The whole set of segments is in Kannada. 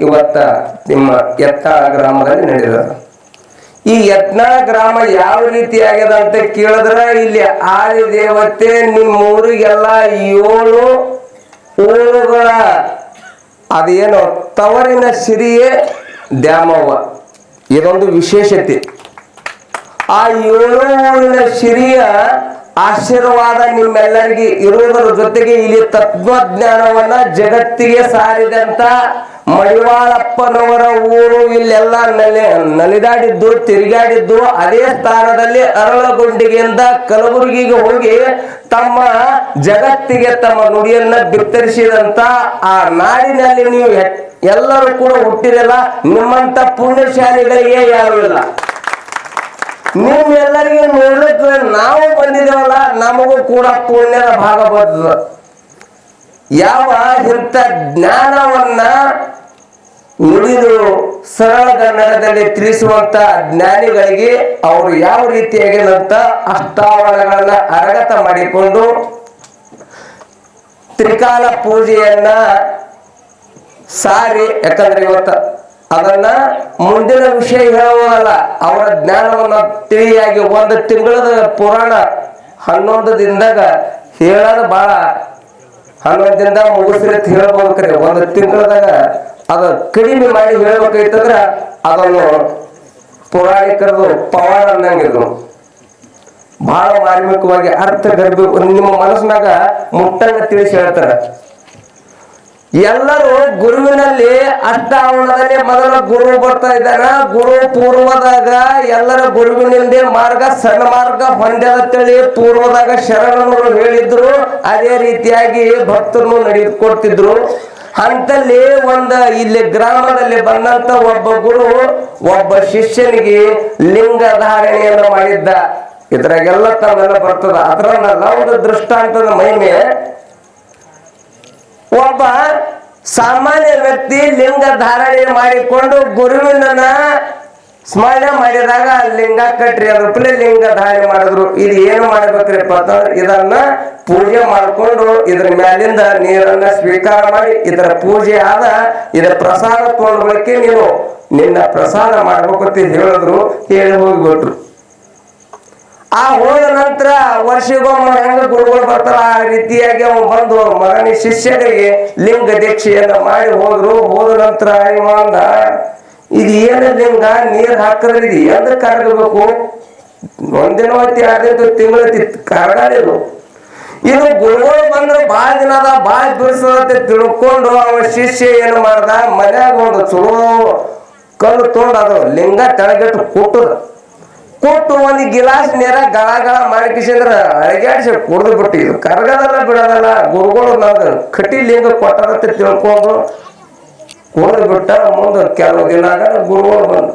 ಇವತ್ತ ನಿಮ್ಮ ಯತ್ನಾಳ ಗ್ರಾಮದಲ್ಲಿ ನಡೆದ ಈ ಯತ್ನ ಗ್ರಾಮ ಯಾವ ರೀತಿ ಆಗ್ಯದ ಅಂತ ಕೇಳಿದ್ರೆ ಇಲ್ಲಿ ಆದಿ ದೇವತೆ ನಿಮ್ಮ ಊರಿಗೆಲ್ಲ ಏಳು ಊರುಗಳ ಅದೇನು ತವರಿನ ಸಿರಿಯೇ ದ್ಯಾಮವ್ವ. ಇದೊಂದು ವಿಶೇಷತೆ. ಆ ಏಳು ಊರಿನ ಸಿರಿಯ ಆಶೀರ್ವಾದ ನಿಮ್ಮೆಲ್ಲರಿಗೆ ಇರುವುದರ ಜೊತೆಗೆ ಇಲ್ಲಿ ತತ್ವಜ್ಞಾನವನ್ನ ಜಗತ್ತಿಗೆ ಸಾರಿದಂತ ಮಡಿವಾಳಪ್ಪನವರ ಊರು ಇಲ್ಲೆಲ್ಲ ನಲಿ ನಲಿದಾಡಿದ್ದು, ತಿರುಗಾಡಿದ್ದು ಅದೇ ಸ್ಥಾನದಲ್ಲಿ ಅರಳಗೊಂಡಿಗೆಯಿಂದ ಕಲಬುರಗಿಗೆ ಹೋಗಿ ತಮ್ಮ ಜಗತ್ತಿಗೆ ತಮ್ಮ ನುಡಿಯನ್ನ ಬಿತ್ತರಿಸಿದಂತ ಆ ನಾಡಿನಲ್ಲಿ ನೀವು ಎಲ್ಲರೂ ಕೂಡ ಹುಟ್ಟಿರಲ್ಲ, ನಿಮ್ಮಂತ ಪುಣ್ಯಶಾಲಿಗಳಿಗೆ ಯಾರು ಇಲ್ಲ. ನಿಮ್ಮೆಲ್ಲರಿಗೆ ನೋಡ್ಲಿಕ್ಕೆ ನಾವು ಬಂದಿದ್ದೇವಲ್ಲ, ನಮಗೂ ಕೂಡ ಪುಣ್ಯದ ಭಾಗ ಬರ್ತದ. ಯಾವ ಇಂಥ ಜ್ಞಾನವನ್ನ ನುಡಿದು ಸರಳ ಕನ್ನಡದಲ್ಲಿ ತಿಳಿಸುವಂತ ಜ್ಞಾನಿಗಳಿಗೆ ಅವರು ಯಾವ ರೀತಿಯಾಗಿರುವಂತ ಅಷ್ಟಾವರಣಗಳನ್ನ ಅರಗತ ಮಾಡಿಕೊಂಡು ತ್ರಿಕಾಲ ಪೂಜೆಯನ್ನ ಸಾರಿ, ಯಾಕಂದ್ರೆ ಇವತ್ತ ಅದನ್ನ ಮುಂದಿನ ವಿಷಯ ಹೇಳುವುದಲ್ಲ, ಅವರ ಜ್ಞಾನವನ್ನ ತಿಳಿಯಾಗಿ ಒಂದು ತಿಂಗಳದ ಪುರಾಣ ಹನ್ನೊಂದು ದಿನದಾಗ ಹೇಳೋದು ಬಹಳ ಹನ್ನೊಂದು ದಿನದಾಗ ಮುಗಿಸ್ರಿ ಹೇಳ್ಬೋದ್ರಿ ಒಂದು ತಿಂಗಳದಾಗ ಅದು ಕಡಿಮೆ ಮಾಡಿ ಹೇಳ್ಬೇಕಾಯ್ತಂದ್ರ ಅದನ್ನು ಪುರಾಣಿಕರದು ಪವಾಡ ಅನ್ನಂಗಿದ್ರು ಬಹಳ ಮಾರ್ಮಿಕವಾಗಿ ಅರ್ಥ ಗರ್ಭ ನಿಮ್ಮ ಮನಸ್ಸಿನಾಗ ಮುಟ್ಟಂಗ ತಿಳಿಸಿ ಹೇಳ್ತಾರ. ಎಲ್ಲರೂ ಗುರುವಿನಲ್ಲಿ ಅಷ್ಟಾವರಣದಲ್ಲಿ ಮೊದಲ ಗುರು ಬರ್ತಾ ಇದ್ದಾರ. ಗುರು ಪೂರ್ವದಾಗ ಎಲ್ಲರ ಗುರುವಿನಿಂದ ಮಾರ್ಗ, ಸಣ್ಣ ಮಾರ್ಗ ಹೊಂದ್ಯದ ತಳಿ ಪೂರ್ವದಾಗ ಶರಣರು ಹೇಳಿದ್ರು. ಅದೇ ರೀತಿಯಾಗಿ ಭಕ್ತರನ್ನು ನಡೆದುಕೊಡ್ತಿದ್ರು ಅಂತಲ್ಲಿ ಒಂದ ಇಲ್ಲಿ ಗ್ರಾಮದಲ್ಲಿ ಬಂದಂತ ಒಬ್ಬ ಗುರು ಒಬ್ಬ ಶಿಷ್ಯನಿಗೆ ಲಿಂಗ ಧಾರಣೆಯನ್ನು ಮಾಡಿದ್ದ. ಇದ್ರಾಗೆಲ್ಲ ತಾವೆಲ್ಲ ಬರ್ತದ. ಅದರಲ್ಲ ಒಂದು ದೃಷ್ಟಾಂತದ ಮಹಿಮೆ. ಒಬ್ಬ ಸಾಮಾನ್ಯ ವ್ಯಕ್ತಿ ಲಿಂಗ ಧಾರಣೆ ಮಾಡಿಕೊಂಡು ಗುರುವಿನ ಸ್ಮರಣೆ ಮಾಡಿದಾಗ ಲಿಂಗ ಕಟ್ರಿ ಅದ್ರ ರೂಪಾಯಿ ಲಿಂಗ ಧಾರಣೆ ಮಾಡಿದ್ರು. ಇದು ಏನು ಮಾಡ್ಬೇಕ್ರಿಪ್ಪ ಅಂತಂದ್ರೆ ಇದನ್ನ ಪೂಜೆ ಮಾಡಿಕೊಂಡು ಇದ್ರ ಮ್ಯಾಲಿಂದ ನೀರನ್ನ ಸ್ವೀಕಾರ ಮಾಡಿ ಇದರ ಪೂಜೆ ಆದ ಇದರ ಪ್ರಸಾದ ತಗೊಂಡ್ಬಳಕೆ ನೀನು ನಿನ್ನ ಪ್ರಸಾದ ಮಾಡ್ಬೇಕು ಅಂತ ಹೇಳಿದ್ರು, ಹೇಳಿ ಹೋಗ್ಬಿಟ್ರು ಆ ಹೋದ ನಂತರ ವರ್ಷಗೊಮ್ಮೆ ಹೆಂಗ ಗುರುಗಳು ಬರ್ತಾರ? ಆ ರೀತಿಯಾಗಿ ಅವನು ಬಂದು ಮಗನ ಶಿಷ್ಯರಿಗೆ ಲಿಂಗ ದೀಕ್ಷೆಯನ್ನ ಮಾಡಿ ಹೋದ್ರು. ಹೋದ ನಂತರ ಅಂದ ಇದು ಏನು ಲಿಂಗ? ನೀರ್ ಹಾಕಿದ್ರೆ ಇದು ಎಂದ್ರ ಕರಗಬೇಕು ಒಂದಿನ ಹೊತ್ತಿ ಎರಡು ತಿಂಗಳ ಕರಗಾಡಿದ್ರು ಇದು. ಗುರುಗಳು ಬಂದ್ರೆ ಬಾಳ ದಿನ ಅದ, ಬಾಳ ಬಿಡಿಸದಂತೆ ತಿಳ್ಕೊಂಡು ಅವನ ಶಿಷ್ಯ ಏನು ಮಾಡ್ದ? ಮನ್ಯಾಗ ಒಂದು ಚಲೋ ಕಲ್ಲು ತೊಗೊಂಡು ಅದು ಲಿಂಗ ತೆಳಗಿಟ್ಟು ಕುಟ್ಟದ. ಕೊಟ್ಟು ಒಂದು ಗಿಲಾಸ್ ನೇರ ಗಳ ಗಳ ಮಾಡಿಕಿಸಿದ್ರ ಅಳಗ್ಯಾಡ್ಸಿ ಕುಡ್ದು ಬಿಟ್ಟು ಇದು ಕರ್ಗದಲ್ಲ ಬಿಡೋದಲ್ಲ, ಗುರುಗಳು ನಾವು ಕಟಿ ಲಿಂಗ ಕೊಟ್ಟದಂತ ತಿಳ್ಕೊಂಡು ಕುಡ್ದು ಬಿಟ್ಟ ಮುಂದೆ ಕೆಲವು ದಿನ ಗುರುಗಳು ಬಂದು.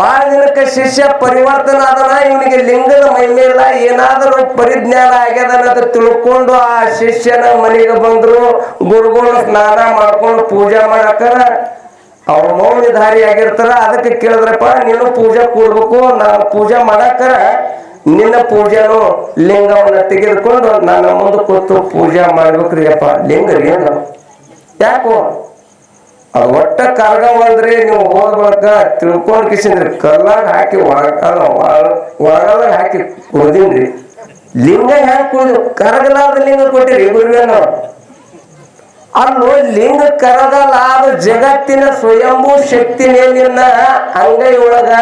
ಬಹಳ ದಿನಕ್ಕೆ ಶಿಷ್ಯ ಪರಿವರ್ತನ ಆದನ, ಇವನಿಗೆ ಲಿಂಗದ ಮಹಿಮೆ ಇಲ್ಲ, ಏನಾದರೂ ಪರಿಜ್ಞಾನ ಆಗ್ಯದ ಅಂತ ತಿಳ್ಕೊಂಡು ಆ ಶಿಷ್ಯನ ಮನೆಗೆ ಬಂದ್ರು, ಗುರುಗಳು ಸ್ನಾನ ಮಾಡ್ಕೊಂಡು ಪೂಜೆ ಮಾಡಕ್ಕಾರ ಅವ್ರ ಮೌನಧಾರಿ ಆಗಿರ್ತಾರ ಅದಕ್ಕೆ ಕೇಳಿದ್ರಪ್ಪ, ನೀನು ಪೂಜೆ ಕೂಡ್ಬೇಕು, ನಾನು ಪೂಜೆ ಮಾಡಾಕ ನಿನ್ನ ಪೂಜೆನು ಲಿಂಗವನ್ನ ತೆಗೆದುಕೊಂಡು ನನ್ನ ಮುಂದೆ ಕೂತು ಪೂಜೆ ಮಾಡ್ಬೇಕ್ರಿ ಅಪ್ಪ ಲಿಂಗ ಲಿಂಗ. ಯಾಕೋ? ಅದು ಒಟ್ಟ ಕರ್ಗವಲ್ರಿ ನೀವು ಹೋದ ಬಳಕ ತಿಳ್ಕೊಂಡ್ ಕಿಸಿದ್ರಿ, ಕಲ್ಲಾಗ ಹಾಕಿ ಒಳಗ ಒಳಗಲ್ಲಾಗ ಹಾಕಿ ಕುಡ್ದಿನ್ರಿ. ಲಿಂಗ ಹ್ಯಾಂಗ ಕುಡಿದು? ಕರಗಲಾರ್ದ ಲಿಂಗ ಕೊಟ್ಟಿರಿ ಗುರುವೇನು. ಅಲ್ಲೋ ಲಿಂಗ ಕರಗಲ್ಲ ಅದು ಜಗತ್ತಿನ ಸ್ವಯಂಭೂ ಶಕ್ತಿನೇ ನಿನ್ನ ಅಂಗೈ ಒಳಗ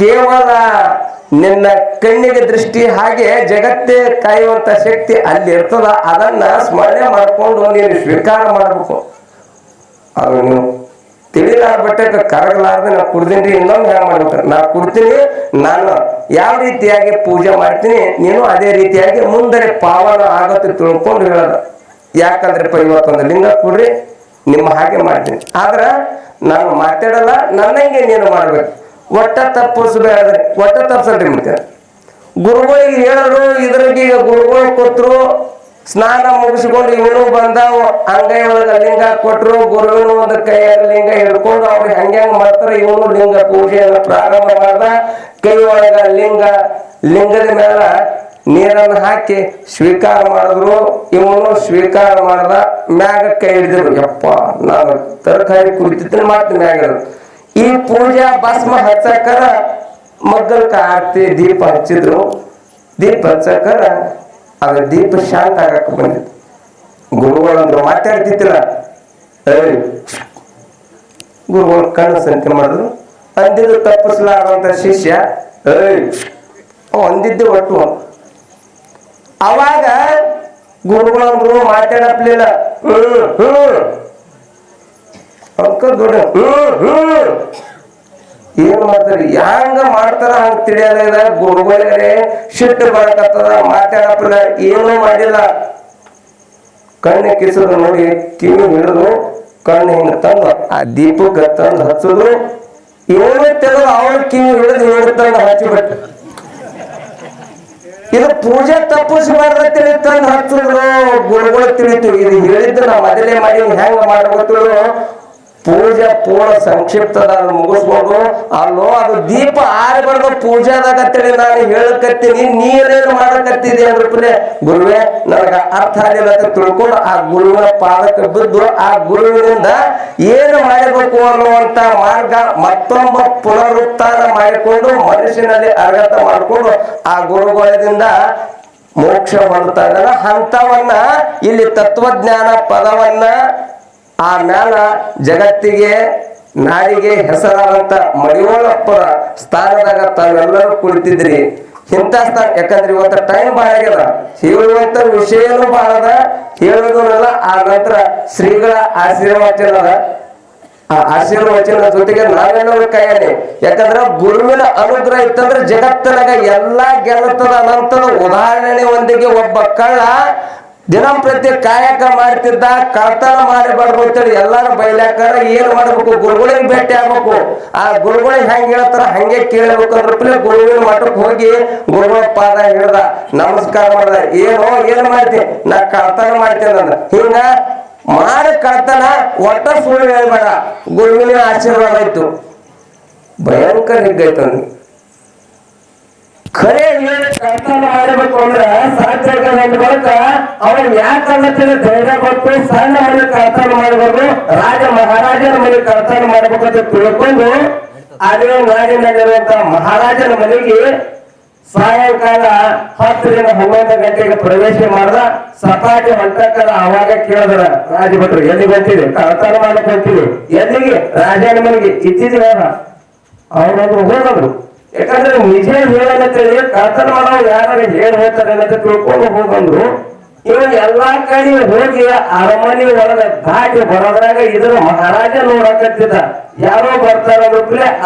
ಕೇವಲ ನಿನ್ನ ಕಣ್ಣಿಗೆ ದೃಷ್ಟಿ ಹಾಗೆ ಜಗತ್ತೇ ಕಾಯುವಂತ ಶಕ್ತಿ ಅಲ್ಲಿ ಇರ್ತದ, ಅದನ್ನ ಸ್ಮರಣೆ ಮಾಡ್ಕೊಂಡು ನೀನು ಸ್ವೀಕಾರ ಮಾಡಬೇಕು. ಅದು ನೀವು ತಿಳಿಲಾರ ಬಟ್ಟೆ ಕರಗಲಾರ್ದೆ ನಾ ಕುಡ್ದೀನಿ ಇನ್ನೊಂದು ಹ್ಯಾಂಗ ಮಾಡ್ಬೇಕು? ನಾ ಕುಡ್ತೀನಿ, ನಾನು ಯಾವ ರೀತಿಯಾಗಿ ಪೂಜೆ ಮಾಡ್ತೀನಿ, ನೀನು ಅದೇ ರೀತಿಯಾಗಿ ಮುಂದೆ ಪಾವನ ಆಗತ್ತೆ ತಿಳ್ಕೊಂಡು ಹೇಳೋದು. ಯಾಕಂದ್ರೆ ಇವತ್ತೊಂದು ಲಿಂಗ ಕೊಡ್ರಿ, ನಿಮ್ಮ ಹಾಗೆ ಮಾಡ್ತೀನಿ ಆದ್ರ ನಾನು ಮಾತಾಡಲ್ಲ ನನ್ನಂಗೆ ನೀನು ಮಾಡ್ಬೇಕು. ಒಟ್ಟ ತಪ್ಪಿಸ್ಬೇಡ್ರಿ, ಒಟ್ಟ ತಪ್ಪಿಸಲ್ರಿ ಮತ್ತೆ ಗುರುಗಳಿಗೆ ಹೇಳರು, ಇದ್ರಿಗೆ ಗುರುಗಳು ಕೊಟ್ರು, ಸ್ನಾನ ಮುಗಿಸ್ಕೊಂಡು ಇವನು ಬಂದ ಅಂಗೈ ಒಳಗೆ ಲಿಂಗ ಕೊಟ್ರು, ಗುರುವಿನ ಒಂದು ಕೈಯಲ್ಲಿ ಲಿಂಗ ಹಿಡ್ಕೊಂಡು ಅವ್ರು ಹೆಂಗ್ ಮಾಡ್ತಾರ, ಇವನು ಲಿಂಗ ಪೂಜೆಯನ್ನು ಪ್ರಾರಂಭ ಮಾಡ್ದ. ಕೈ ಒಳಗ ಲಿಂಗ, ಲಿಂಗದ ಮೇಲ ನೀರನ್ನು ಹಾಕಿ ಸ್ವೀಕಾರ ಮಾಡಿದ್ರು, ಇವನು ಸ್ವೀಕಾರ ಮಾಡ್ದ ಮ್ಯಾಗ ಕೈ ಹಿಡಿದ್ರು. ಯಪ್ಪ, ನಾನು ತರಕಾರಿ ಕುಡಿತಿದ್ರೆ ಮತ್ತೆ ಮ್ಯಾಗ. ಈ ಪೂಜಾ ಭಸ್ಮ ಹಚ್ಚಕರ ಮಗ್ಗಲ್ಕ ಆರ್ತಿ ದೀಪ ಹಚ್ಚಿದ್ರು. ದೀಪ ಹಚ್ಚಕರ ಅದ ದೀಪ ಶಾಂತ ಆಗಕ್ ಬಂದಿತ್ತು. ಗುರುಗಳಂದ್ರು ಮಾತಾಡ್ತಿತ್ತಿಲ್ಲ ಗುರುಗಳು ಕಣ್ಣು ಸಂತೆ ಮಾಡಿದ್ರು. ಅಂದಿದ್ದು ತಪ್ಪಿಸ್ಲಾರಂತ ಶಿಷ್ಯ ಏಯ್ ಅಂದಿದ್ದು ಒಟ್ಟು. ಅವಾಗ ಗುರುಗಳಂದ್ರು ಮಾತಾಡಪ್ಲಿಲ್ಲ ಅಂಕ ದೊಡ್ಡ ಏನ್ ಮಾಡ್ತಾರೆ? ಹ್ಯಾಂಗ ಮಾಡ್ತಾರ ಹಂಗ ತಿಳಿಯಲ್ಲ ಗುರುಗಳಿಗೆ ಶಿಟ್ಟು ಬರಕತ್ತದ? ಮಾತಾಡಪ್ಲಿಲ್ಲ ಏನೂ ಮಾಡಿಲ್ಲ. ಕಣ್ಣು ಕಿಸೋದು ನೋಡಿ ಕಿವಿ ಹಿಡಿದು ಕಣ್ಣು ಹಿಂಗ ತಂದು ಆ ದೀಪಕ್ಕೆ ತಂದು ಹಚ್ಚೋದು. ಇವನು ತೆಗೆದು ಅವಳು ಕಿವಿ ಹಿಡಿದು ಹಿಂಗ ತಂದು ಹಚ್ಚಿಬಿಟ್ಟು ಇದು ಪೂಜೆ ತಪ್ಪಿಸ್ಬಾರ್ದ ಮಾಡಿದ್ರೆ ತಂದು ಹಚ್ಚಿದ್ರು ಗುರುಗಳು ತಿಳಿತು. ಇದು ಹೇಳಿದ್ದು ನಾವು ಮೊದಲೇ ಮಾಡಿ ಹೆಂಗ ಮಾಡ್ಬೇಕು ಪೂಜೆ ಪೂರ್ಣ ಸಂಕ್ಷಿಪ್ತದ ಮುಗಿಸ್ಬೋದು. ಅಲ್ಲೋ, ಅದು ದೀಪ ಆರಬಾರ್ದು. ಪೂಜಾದಾಗ ಅಂತೇಳಿ ನಾನು ಹೇಳಕತ್ತೀನಿ. ನೀರೇನು ಮಾಡಕತ್ತಿದೆ ಪುನೆ ಗುರುವೇ, ನನಗ ಅರ್ಥ ಆಗಿಲ್ಲ ಅಂತ ತಿಳ್ಕೊಂಡು ಆ ಗುರುವಿನ ಪಾದಕ್ಕೆ ಬಿದ್ದು ಆ ಗುರುವಿನಿಂದ ಏನು ಮಾಡಬೇಕು ಅನ್ನುವಂತ ಮಾರ್ಗ ಮತ್ತೊಬ್ಬ ಪುನರುತ್ಥಾನ ಮಾಡಿಕೊಂಡು ಮನುಷ್ಯನಲ್ಲಿ ಅರ್ಗತ ಮಾಡಿಕೊಂಡು ಆ ಗುರುಗಳಿಂದ ಮೋಕ್ಷ ಹೊಂದ್ತಾ ಹಂತವನ್ನ, ಇಲ್ಲಿ ತತ್ವಜ್ಞಾನ ಪದವನ್ನ ಆ ಮ್ಯಾಲ ಜಗತ್ತಿಗೆ ನಾಡಿಗೆ ಹೆಸರಾದಂತ ಮಡಿವಾಳಪ್ಪರ ಸ್ಥಾನದಾಗ ತಾವೆಲ್ಲರೂ ಕುಳಿತಿದ್ರಿ. ಇಂಥ ಸ್ಥಾನ, ಯಾಕಂದ್ರೆ ಇವತ್ತ ಟೈಮ್ ಬಹಳ ಆಗ್ಯದ. ಹೇಳುವಂತ ವಿಷಯನೂ ಬಹಳದ ಅದ ಹೇಳೋದನ್ನಲ್ಲ ಆ ನಂತರ ಶ್ರೀಗಳ ಆಶೀರ್ವಚನ ಆ ಆಶೀರ್ವಚನ ಜೊತೆಗೆ ನಾವೆಲ್ಲರೂ ಕೈಯಲ್ಲಿ ಯಾಕಂದ್ರ ಗುರುವಿನ ಅನುಗ್ರಹ ಇತ್ತಂದ್ರೆ ಜಗತ್ತಿನಾಗ ಎಲ್ಲಾ ಗೆಲ್ಲತದ ಅನಂತದ ಉದಾಹರಣೆ ಒಂದಿಗೆ ಒಬ್ಬ ಕಳ್ಳ ದಿನಂಪ್ರತಿ ಕಾಯಕ ಮಾಡ್ತಿದ್ದ, ಕಳ್ತನ ಮಾಡಬಾರ್ದು ಅಂತೇಳಿ ಎಲ್ಲಾರು ಬೈಲಾಕಾರ ಏನ್ ಮಾಡ್ಬೇಕು, ಗುರುಗಳಿಗೆ ಭೇಟಿ ಆಗ್ಬೇಕು. ಆ ಗುರುಗಳಿಗೆ ಹೆಂಗ್ ಹೇಳ್ತಾರ ಹಂಗೆ ಕೇಳಬೇಕು ಅಂದ್ರೆ ಗುರುವಿನ ಮಠಕ್ಕೆ ಹೋಗಿ ಗುರುಗಳ ಪಾದ ಹಿಡ್ದ, ನಮಸ್ಕಾರ ಮಾಡ್ದ, ಏನೋ, ಏನ್ ಮಾಡ್ತಿ? ನಾ ಕಳ್ತನ ಮಾಡ್ತೇನೆ ಅಂದ ಹಿಂಗ ಮಾಡ ಕಳ್ತನ ಒಟ್ಟ ಸುಳ್ಳು ಹೇಳ್ಬೇಡ. ಗುರುವಿನ ಆಶೀರ್ವಾದ ಆಯ್ತು. ಭಯಂಕರ ಹಿಂಗೈತಂದ್ರೆ ಖರೆ ಹೇಳಿ ಕಳ್ತನ ಮಾಡಬೇಕು ಅಂದ್ರೆ ಸಾಧ್ಯ ಬಳಿಕ ಅವನ್ ಯಾಕಂದ್ರೆ ಧೈರ್ಯ ಕೊಟ್ಟು ಸಣ್ಣ ಮನೆ ಕರ್ತನ ಮಾಡಬೇಕು, ರಾಜ ಮಹಾರಾಜನ ಮನೆ ಕರ್ತನ ಮಾಡಬೇಕು ಅಂತ ತಿಳ್ಕೊಂಡು ಅದೇ ನಾಡಿನಲ್ಲಿರುವಂತ ಮಹಾರಾಜನ ಮನೆಗೆ ಸಾಯಂಕಾಲ ಹತ್ತರಿಂದ ಹನ್ನೊಂದು ಗಂಟೆಗೆ ಪ್ರವೇಶ ಮಾಡ್ದ. ಸಪಾಟಿ ಹೊಂಟಕ್ಕಲ್ಲ ಅವಾಗ ಕೇಳಿದ್ರ ರಾಜಭಟ್ರು, ಎಲ್ಲಿಗೆ ಹೊಂಟಿದೆ ಕರ್ತನ ಮಾಡಕ್ ಹೊಂಟಿವಿ ಎಲ್ಲಿಗೆ? ರಾಜನ ಮನೆಗೆ. ಇತ್ತಿದ್ದೀವಿ ಅವ್ರೊಬ್ರು ಹೋಗದ್ರು ಯಾಕಂದ್ರೆ ನಿಜ ಹೇಳಿ ಕಳ್ತನ ಮಾಡೋ ಯಾರು ಹೇಳಿ ಹೇಳ್ತಾರೆ ಅಂತ ತಿಳ್ಕೊಂಡು ಹೋಗಂದ್ರು. ಇವಾಗ ಎಲ್ಲಾ ಕಡೆ ಹೋಗಿ ಅರಮನೆ ಒಳಗ ದಾಟಿ ಬರೋದ್ರಾಗ ಇದನ್ನ ಮಹಾರಾಜ ನೋಡಕತ್ತಿದ್ದ ಯಾರೋ ಬರ್ತಾರೇ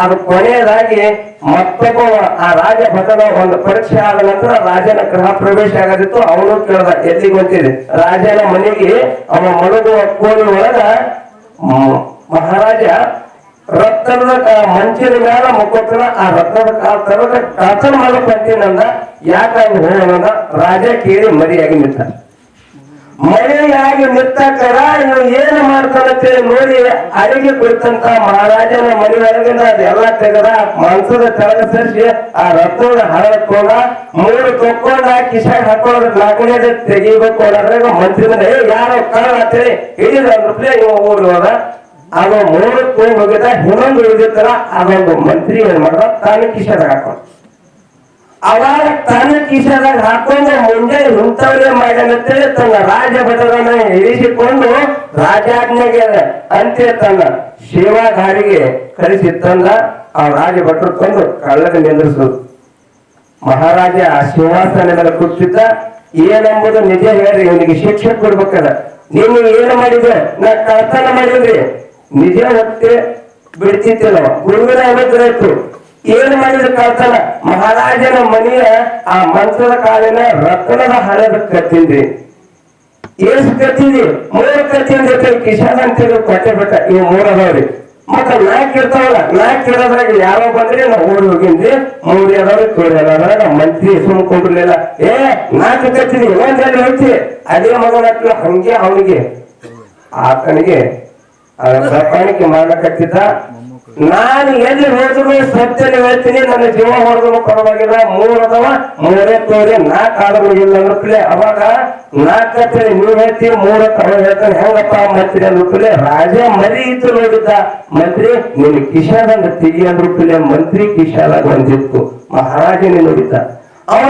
ಅದು ಕೊನೆಯದಾಗಿ ಮತ್ತೊಬ್ಬ ಆ ರಾಜ ಭಟನ ಒಂದು ಪರೀಕ್ಷೆ ಆದ ನಂತರ ರಾಜನ ಗೃಹ ಪ್ರವೇಶ ಆಗದಿತ್ತು, ಅವನು ಕೇಳ್ದ ಎಲ್ಲಿ ಗೊತ್ತಿದೆ ರಾಜನ ಮನೆಗೆ ಅವ ಮಲಗುವ ಕೋಣೆ ಒಳಗ ಮಹಾರಾಜ ರತ್ನದ ಹಂಚಿನ ಮ್ಯಾಲ ಮುಕ್ಕೋತನ ಆ ರತ್ನದ ಕಾಲ್ ತರದ ಕಾಚ ಮಾಡಕ್ ಬಂತೀನಂದ ಯಾಕಂದ್ರೆ ಹೋಗೋಣ ರಾಜ ಕೇಳಿ ಮರಿಯಾಗಿ ನಿಂತ. ಮರಿಯಾಗಿ ನಿಂತಕರ ಇವ್ ಏನು ಮಾಡ್ತಾನಂತೇಳಿ ನೋಡಿ, ಅಡಿಗೆ ಕುರಿತಂತ ಮಹಾರಾಜನ ಮನೆ ಒಳಗಿಂದ ಅದೆಲ್ಲ ತೆಗೆದ, ಮಾಂಸದ ತೆಳಗ ಸರಿಸಿ, ಆ ರತ್ನದ ಹರಡ್ಕೊಂಡ ಮೂರು ತೊಕ್ಕೊಂಡ ಕಿಶಾಗ ಹಾಕೊಂಡ್ರೆ ನಾಲ್ಕನೇದ ತೆಗಿಬೇಕು ಅನ್ನೋದ್ರಾಗ ಮಂತ್ರಿ ಯಾರೋ ಕಳ್ಳ ಅಂತೇಳಿ ಹಿಡಿದ ರೂಪಾಯಿ ಇವ ಊರು ಹೋದ. ಅದು ಮೂರು ಕೋಳಿ ಹೋಗಿದ ಇನ್ನೊಂದು ಉಳಿದಿರ್ತಾರ ಅದೊಂದು ಮಂತ್ರಿ ಏನ್ ಮಾಡ್ದ? ತಾನೇ ಕಿಶಾದಾಗ ಹಾಕೊಂಡ್. ಅವಾಗ ತನ್ನ ಕಿಶಾದಾಗ ಹಾಕೊಂಡ್ರೆ ಮುಂದೆ ಇಂಥವ್ರೆ ಮಾಡ್ಯಾನಂತೇಳಿ ತನ್ನ ರಾಜ ಭಟರನ್ನ ಇಳಿಸಿಕೊಂಡು ರಾಜಾಜ್ಞೆಗೆ ಅಂತೆ ತನ್ನ ಸೇವಾಧಾರಿಗೆ ಕರೆಸಿ ತಂದ ಆ ರಾಜ ಭಟ್ರು ತಂದು ಕಳ್ಳದ ನಿಂದ್ರಿಸೋದು ಮಹಾರಾಜ ಆ ಸಿಂಹಾಸನ ಮೇಲೆ ಕೂತಿದ್ದ. ಏನೆಂಬುದು ನಿಜ ಹೇಳ್ರಿ, ಇವನಿಗೆ ಶಿಕ್ಷೆ ಕೊಡ್ಬೇಕಲ್ಲ. ನೀನು ಏನು ಮಾಡಿದ್ರೆ ನಾ ಕಳ್ತನ ಮಾಡಿದ್ರಿ. ನಿಜ ಮತ್ತೆ ಬಿಡ್ತಿತ್ತಿಲ್ಲ ಗುರುವಿನ ಅನುಗ್ರಹಕ್ಕೆ ಏನ್ ಮಾಡಿದ ಕಳ್ತನ ಮಹಾರಾಜನ ಮನೆಯ ಆ ಮಂತ್ರದ ಕಾಲಿನ ರತ್ನದ ಹಣದ ಕತ್ತಿಂದ್ರಿ ಎಷ್ಟು ಕತ್ತಿದ್ರಿ ಮೂರು ಕತ್ತಿಂದ ಕಿಶಾನ್ ಅಂತ ಕೊಟ್ಟೆ ಬಿಟ್ಟ ಈ ಮೂರ ಅದಾವ್ರಿ ಮತ್ತ ನಾಲ್ಕು ಇರ್ತಾವಲ್ಲ, ನಾಲ್ಕು ಇರೋದ್ರಾಗ ಯಾರೋ ಬಂದ್ರೆ ನಾವು ಓಡಿ ಹೋಗಿದ್ವಿ ಮೂರ್ ಅದಾವ್ರಿ ಕೋಡಿ ಅದಾವ್ರ ನಮ್ಮ ಮಂತ್ರಿ ಸುಮ್ಕೊಂಡಿರ್ಲಿಲ್ಲ ಏ, ನಾಲ್ಕು ಕತ್ತಿದ್ವಿ ಇನ್ನೊಂದ್ ಹೇಳ್ತಿ? ಅದೇ ಮಗನ ಹಂಗೆ ಅವನಿಗೆ. ಆತನಿಗೆ ದಬ್ಬಾಣಿಕೆ ಮಾಡ್ಲಕತ್ತಿದ್ದ. ನಾನು ಎಲ್ಲಿ ಹೋದ್ರು ಸತ್ಯನ ಹೇಳ್ತೀನಿ, ನನ್ನ ಜೀವ ಹೊಡೆದ್ರು ಪರವಾಗಿಲ್ಲ. ಮೂರ್ ಅದಾವ ಮೂರೇ ತೋರಿ, ನಾಲ್ಕು ಆದ್ರೂ ಇಲ್ಲ ಅನ್ನಪ್ಲೆ ಅವಾಗ ನಾಲ್ಕು ಹತ್ತಿರ ನೀವು ಹೇಳ್ತೀವಿ, ಮೂರ ತವ ಹೇಳ್ತಾನೆ ಹೆಂಗಪ್ಪ ಮಂತ್ರಿ ಅನ್ನಪ್ಲೆ ರಾಜ ಮರಿ ಇತ್ತು ನೋಡಿದ್ದ. ಮಂತ್ರಿ ನಿನ್ ಕಿಶಾದಂಗ ತೆಗಿ ಅನ್ನಪ್ಲೆ ಮಂತ್ರಿ ಕಿಶಾದಾಗ ಬಂದಿತ್ತು. ಮಹಾರಾಜನೇ ನೋಡಿದ್ದ. ಅವ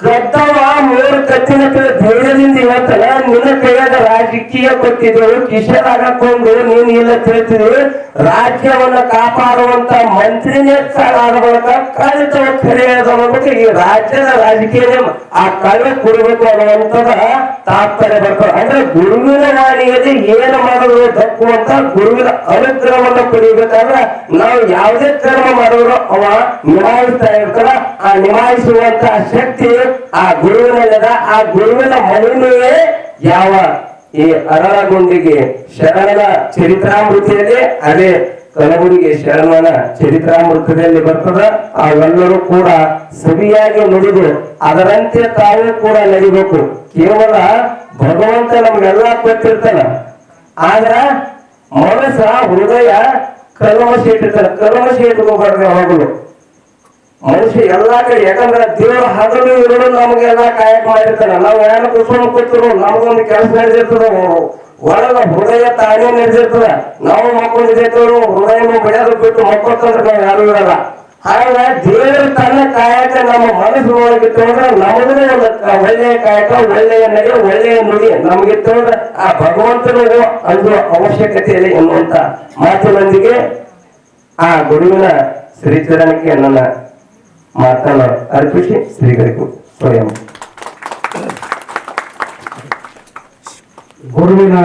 ಕದ್ದವ ಮೂರು ಕತ್ತಿನ ಧೈರ್ಯದಿಂದ ಇವತ್ತಲ್ಲ ನಿನ್ನ ಕೈಯಾಗ ರಾಜಕೀಯ ಕೊಟ್ಟಿದ್ದೆವು ಕಿಶದಾಗ ಕೊಂಡು ನೀನು ಇಲ್ಲ ತಿಳ್ತಿದ್ವಿ ರಾಜ್ಯವನ್ನ ಕಾಪಾಡುವಂತ ಮಂತ್ರಿನೇ ಆದ ಬಳಿಕ ಕಳಿತವ ಖರೆ ಅದ ಈ ರಾಜ್ಯದ ರಾಜಕೀಯ ಆ ಕಳೆ ಕೊಡಬೇಕು ಅನ್ನುವಂಥದ ತಾತ್ಪರ್ಯ ಬರ್ತಾರೆ ಅಂದ್ರೆ ಗುರುವಿನ ವಾಣಿಯಲ್ಲಿ ಏನು ತಪ್ಪು ಅಂತ ಗುರುವಿನ ಅನುಗ್ರಹವನ್ನು ಪಡಿಬೇಕಾದ್ರೆ ನಾವು ಯಾವುದೇ ಕರ್ಮ ಮಾಡಿದ್ರು ಅವ ನಿಭಾಯಿಸ್ತಾ ಇರ್ತಾರ ಆ ನಿಭಾಯಿಸುವಂತ ಶಕ್ತಿ ಆ ಗುರುವಿನಲ್ಲದ. ಆ ಗುರುವಿನ ಮಹಿಮೆಯೇ ಯಾವ ಈ ಅರಳಗುಂಡಿಗೆ ಶರಣನ ಚರಿತ್ರಾಮೃತಿಯಲ್ಲಿ ಅದೇ. ಕಲಬುರಗಿ ಶರಣನ ಚರಿತ್ರಾಮೃತದಲ್ಲಿ ಬರ್ತದ. ಅವೆಲ್ಲರೂ ಕೂಡ ಸರಿಯಾಗಿ ನುಡಿದು ಅದರಂತೆ ತಾವೇ ಕೂಡ ನಡಿಬೇಕು. ಕೇವಲ ಭಗವಂತ ನಮ್ಗೆಲ್ಲ ಕೊಟ್ಟಿರ್ತಾನ ಆದ್ರ ಮನಸ್ಸ ಹೃದಯ ಕಲ್ಮಶ ಇಟ್ಟಿರ್ತಾನೆ ಕಲ್ಮಶ ಇಟ್ಕೋಬಾರ್ದು ಯಾವಾಗಲು ಮನುಷ್ಯ ಎಲ್ಲಾ ಕಡೆ, ಯಾಕಂದ್ರೆ ದೇವರ ಹಗಲು ಇರೋದು ನಮಗೆಲ್ಲ ಕಾಯಕ ಮಾಡಿರ್ತಾನೆ. ನಾವು ಏನು ಕುತ್ಕೊಂಡು ಕೂತರು, ನಮಗೊಂದು ಕೆಲಸ ನಡೆದಿರ್ತದ? ಒಳಗ ಹೃದಯ ತಾನೇ ನಡೆದಿರ್ತದ ನಾವು ಮಕ್ಕಳು ಹೃದಯ ಬೆಳೆಯೋದು ಬಿಟ್ಟು ಮಕ್ಕೊಳ್ತಂದ್ರೆ ನಾವು ಯಾರು ಇರಲ್ಲ. ಹಾಗ ದೇವರು ತನ್ನ ಕಾಯಕ ನಮ್ಮ ಮನಸ್ಸು ಒಳಗಿತ್ತು ಅಂದ್ರೆ ನಮಗನೇ ಒಂದು ಒಳ್ಳೆಯ ಕಾಯಕ, ಒಳ್ಳೆಯ ನಡೆ ಒಳ್ಳೆಯ ನುಡಿ ನಮಗಿತ್ತು ಅಂದ್ರೆ ಆ ಭಗವಂತನು ಅನ್ನೋ ಅವಶ್ಯಕತೆ ಇಲ್ಲ ಎನ್ನುವಂತ ಮಾತಿನೊಂದಿಗೆ ಆ ಗುರುವಿನ ಶ್ರೀಚರಣಕ್ಕೆ ನನ್ನ ಮಾತನ್ನು ಅರ್ಪಿಸಿ ಶ್ರೀಗಳಿಗೂ ಸ್ವಯಂ ಗುರುವಿನ